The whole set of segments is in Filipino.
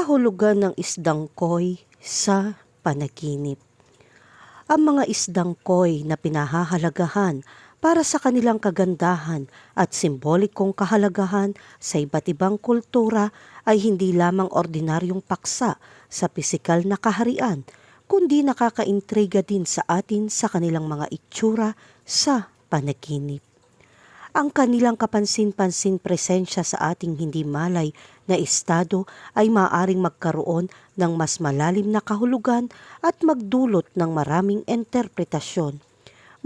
kahulugan ng isdang koy sa panaginip. Ang mga isdang koy na pinahahalagahan para sa kanilang kagandahan at simbolikong kahalagahan sa iba't ibang kultura ay hindi lamang ordinaryong paksa sa pisikal na kaharian, kundi nakakaintriga din sa atin sa kanilang mga itsura sa panaginip ang kanilang kapansin-pansin presensya sa ating hindi malay na estado ay maaring magkaroon ng mas malalim na kahulugan at magdulot ng maraming interpretasyon.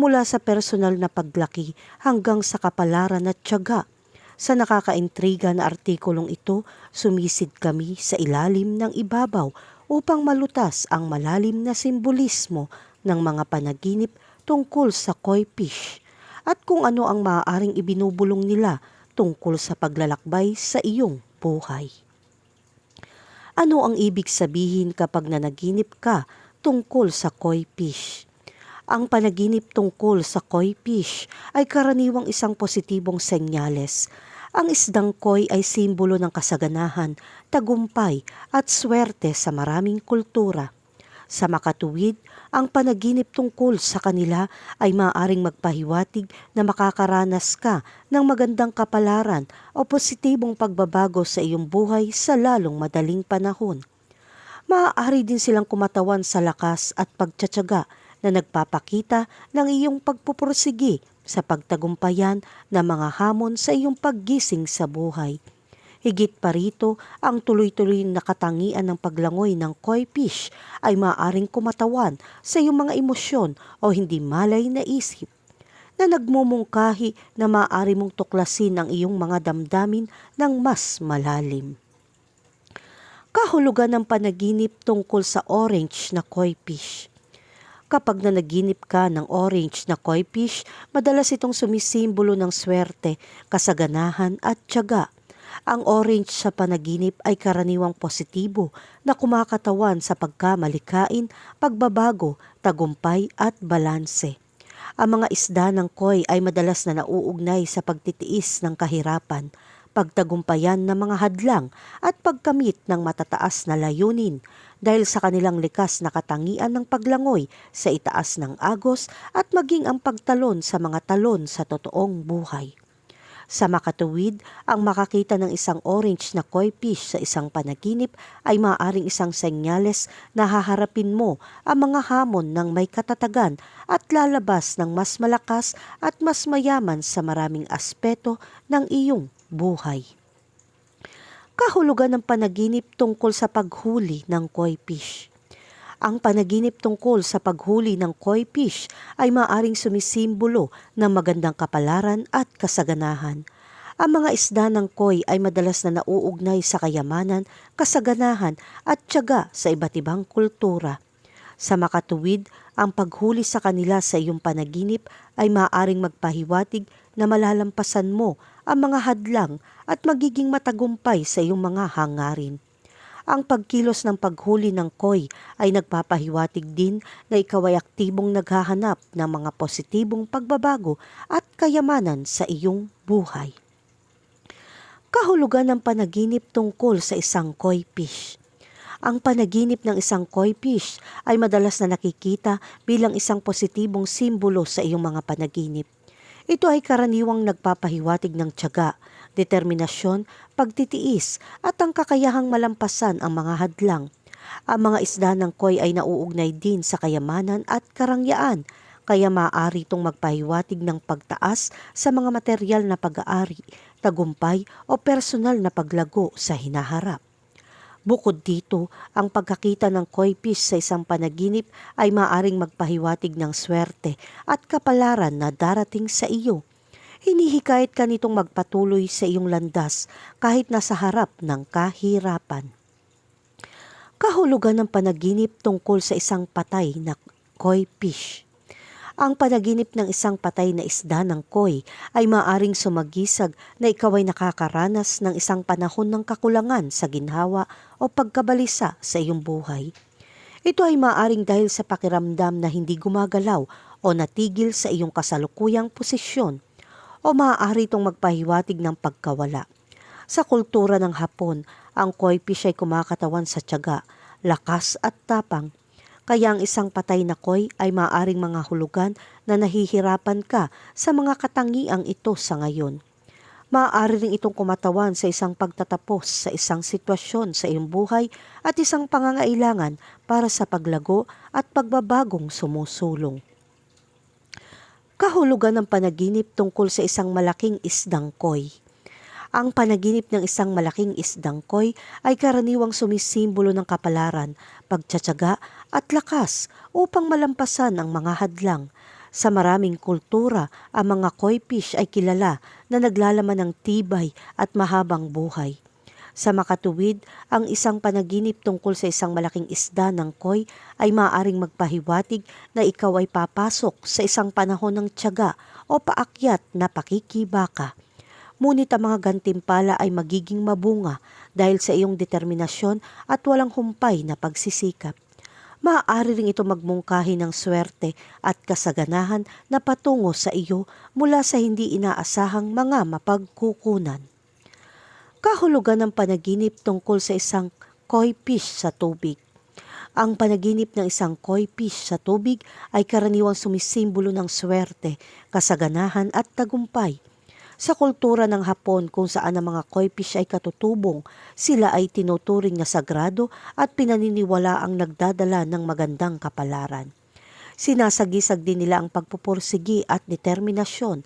Mula sa personal na paglaki hanggang sa kapalaran at tiyaga. Sa nakakaintriga na artikulong ito, sumisid kami sa ilalim ng ibabaw upang malutas ang malalim na simbolismo ng mga panaginip tungkol sa koi fish at kung ano ang maaaring ibinubulong nila tungkol sa paglalakbay sa iyong buhay. Ano ang ibig sabihin kapag nanaginip ka tungkol sa koi fish? Ang panaginip tungkol sa koi fish ay karaniwang isang positibong senyales. Ang isdang koi ay simbolo ng kasaganahan, tagumpay at swerte sa maraming kultura. Sa makatuwid, ang panaginip tungkol sa kanila ay maaaring magpahiwatig na makakaranas ka ng magandang kapalaran o positibong pagbabago sa iyong buhay sa lalong madaling panahon. Maaari din silang kumatawan sa lakas at pagtsatsaga na nagpapakita ng iyong pagpupursigi sa pagtagumpayan ng mga hamon sa iyong paggising sa buhay. Higit pa rito, ang tuloy-tuloy na katangian ng paglangoy ng koi fish ay maaring kumatawan sa iyong mga emosyon o hindi malay na isip na nagmumungkahi na maaari mong tuklasin ang iyong mga damdamin ng mas malalim. Kahulugan ng panaginip tungkol sa orange na koi fish. Kapag nanaginip ka ng orange na koi fish, madalas itong sumisimbolo ng swerte, kasaganahan at tiyaga ang orange sa panaginip ay karaniwang positibo na kumakatawan sa pagkamalikain, pagbabago, tagumpay at balanse. Ang mga isda ng koi ay madalas na nauugnay sa pagtitiis ng kahirapan, pagtagumpayan ng mga hadlang at pagkamit ng matataas na layunin dahil sa kanilang likas na katangian ng paglangoy sa itaas ng agos at maging ang pagtalon sa mga talon sa totoong buhay. Sa makatuwid, ang makakita ng isang orange na koi fish sa isang panaginip ay maaaring isang senyales na haharapin mo ang mga hamon ng may katatagan at lalabas ng mas malakas at mas mayaman sa maraming aspeto ng iyong buhay. Kahulugan ng panaginip tungkol sa paghuli ng koi fish. Ang panaginip tungkol sa paghuli ng koi fish ay maaring sumisimbolo ng magandang kapalaran at kasaganahan. Ang mga isda ng koi ay madalas na nauugnay sa kayamanan, kasaganahan at tiyaga sa iba't ibang kultura. Sa makatuwid, ang paghuli sa kanila sa iyong panaginip ay maaaring magpahiwatig na malalampasan mo ang mga hadlang at magiging matagumpay sa iyong mga hangarin. Ang pagkilos ng paghuli ng koi ay nagpapahiwatig din na ikaw ay aktibong naghahanap ng mga positibong pagbabago at kayamanan sa iyong buhay. Kahulugan ng panaginip tungkol sa isang koi fish. Ang panaginip ng isang koi fish ay madalas na nakikita bilang isang positibong simbolo sa iyong mga panaginip. Ito ay karaniwang nagpapahiwatig ng tiyaga, determinasyon, pagtitiis at ang kakayahang malampasan ang mga hadlang. Ang mga isda ng koi ay nauugnay din sa kayamanan at karangyaan, kaya maaari itong magpahiwatig ng pagtaas sa mga material na pag-aari, tagumpay o personal na paglago sa hinaharap. Bukod dito, ang pagkakita ng koi fish sa isang panaginip ay maaring magpahiwatig ng swerte at kapalaran na darating sa iyo hinihikayat ka nitong magpatuloy sa iyong landas kahit nasa harap ng kahirapan. Kahulugan ng panaginip tungkol sa isang patay na koi fish. Ang panaginip ng isang patay na isda ng koi ay maaring sumagisag na ikaw ay nakakaranas ng isang panahon ng kakulangan sa ginhawa o pagkabalisa sa iyong buhay. Ito ay maaring dahil sa pakiramdam na hindi gumagalaw o natigil sa iyong kasalukuyang posisyon o maaari itong magpahiwatig ng pagkawala. Sa kultura ng Hapon, Ang koi fish ay kumakatawan sa tiyaga, lakas at tapang. Kaya ang isang patay na koi ay maaring mga hulugan na nahihirapan ka sa mga katangiang ito sa ngayon. Maaari rin itong kumatawan sa isang pagtatapos sa isang sitwasyon sa iyong buhay at isang pangangailangan para sa paglago at pagbabagong sumusulong. Kahulugan ng panaginip tungkol sa isang malaking isdang koi. Ang panaginip ng isang malaking isdang koi ay karaniwang sumisimbolo ng kapalaran, pagtsatsaga at lakas upang malampasan ang mga hadlang. Sa maraming kultura, ang mga koi fish ay kilala na naglalaman ng tibay at mahabang buhay. Sa makatuwid, ang isang panaginip tungkol sa isang malaking isda ng koi ay maaaring magpahiwatig na ikaw ay papasok sa isang panahon ng tiyaga o paakyat na pakikibaka. Ngunit ang mga gantimpala ay magiging mabunga dahil sa iyong determinasyon at walang humpay na pagsisikap. Maaari rin ito magmungkahi ng swerte at kasaganahan na patungo sa iyo mula sa hindi inaasahang mga mapagkukunan. Kahulugan ng panaginip tungkol sa isang koi fish sa tubig. Ang panaginip ng isang koi fish sa tubig ay karaniwang sumisimbolo ng swerte, kasaganahan at tagumpay. Sa kultura ng Hapon kung saan ang mga koi fish ay katutubong, sila ay tinuturing na sagrado at pinaniniwala ang nagdadala ng magandang kapalaran. Sinasagisag din nila ang pagpupursigi at determinasyon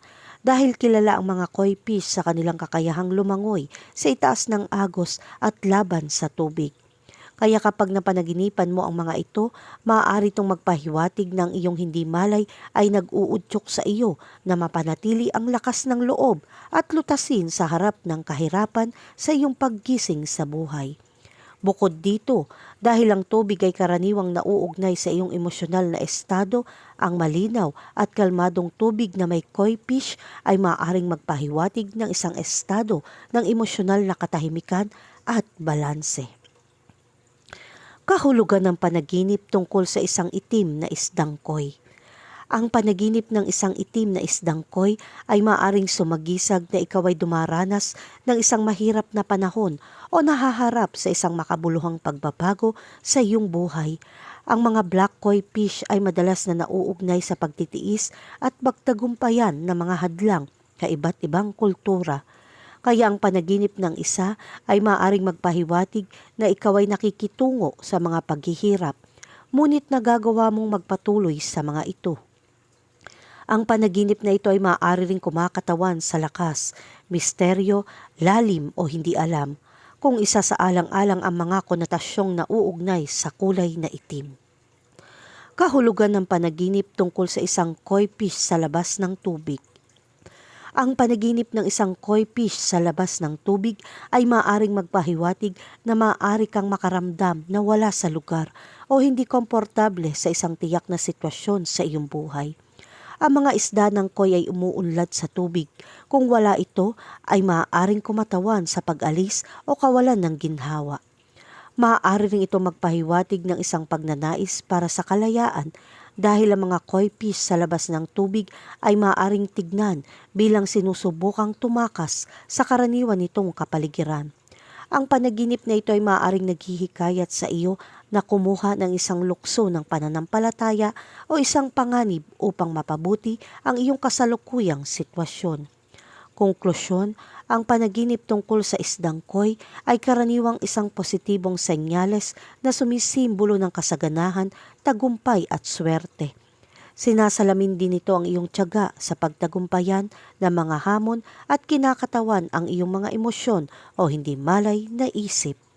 dahil kilala ang mga koi fish sa kanilang kakayahang lumangoy sa itaas ng agos at laban sa tubig. Kaya kapag napanaginipan mo ang mga ito, maaari itong magpahiwatig ng iyong hindi malay ay nag-uudyok sa iyo na mapanatili ang lakas ng loob at lutasin sa harap ng kahirapan sa iyong paggising sa buhay. Bukod dito, dahil ang tubig ay karaniwang nauugnay sa iyong emosyonal na estado, ang malinaw at kalmadong tubig na may koi fish ay maaaring magpahiwatig ng isang estado ng emosyonal na katahimikan at balanse. Kahulugan ng panaginip tungkol sa isang itim na isdang koi. Ang panaginip ng isang itim na isdang koi ay maaring sumagisag na ikaw ay dumaranas ng isang mahirap na panahon o nahaharap sa isang makabuluhang pagbabago sa iyong buhay. Ang mga black koi fish ay madalas na nauugnay sa pagtitiis at pagtagumpayan ng mga hadlang sa iba't ibang kultura. Kaya ang panaginip ng isa ay maaring magpahiwatig na ikaw ay nakikitungo sa mga paghihirap, ngunit nagagawa mong magpatuloy sa mga ito. Ang panaginip na ito ay maaari ring kumakatawan sa lakas, misteryo, lalim o hindi alam, kung isa sa alang-alang ang mga konotasyong nauugnay sa kulay na itim. Kahulugan ng panaginip tungkol sa isang koi fish sa labas ng tubig. Ang panaginip ng isang koi fish sa labas ng tubig ay maaring magpahiwatig na maaari kang makaramdam na wala sa lugar o hindi komportable sa isang tiyak na sitwasyon sa iyong buhay. Ang mga isda ng koi ay umuunlad sa tubig. Kung wala ito, ay maaaring kumatawan sa pag-alis o kawalan ng ginhawa. Maaari rin ito magpahiwatig ng isang pagnanais para sa kalayaan dahil ang mga koi fish sa labas ng tubig ay maaaring tignan bilang sinusubukang tumakas sa karaniwan nitong kapaligiran. Ang panaginip na ito ay maaaring naghihikayat sa iyo na kumuha ng isang lukso ng pananampalataya o isang panganib upang mapabuti ang iyong kasalukuyang sitwasyon. Konklusyon, ang panaginip tungkol sa isdang koi ay karaniwang isang positibong senyales na sumisimbolo ng kasaganahan, tagumpay at swerte. Sinasalamin din nito ang iyong tiyaga sa pagtagumpayan ng mga hamon at kinakatawan ang iyong mga emosyon o hindi malay na isip.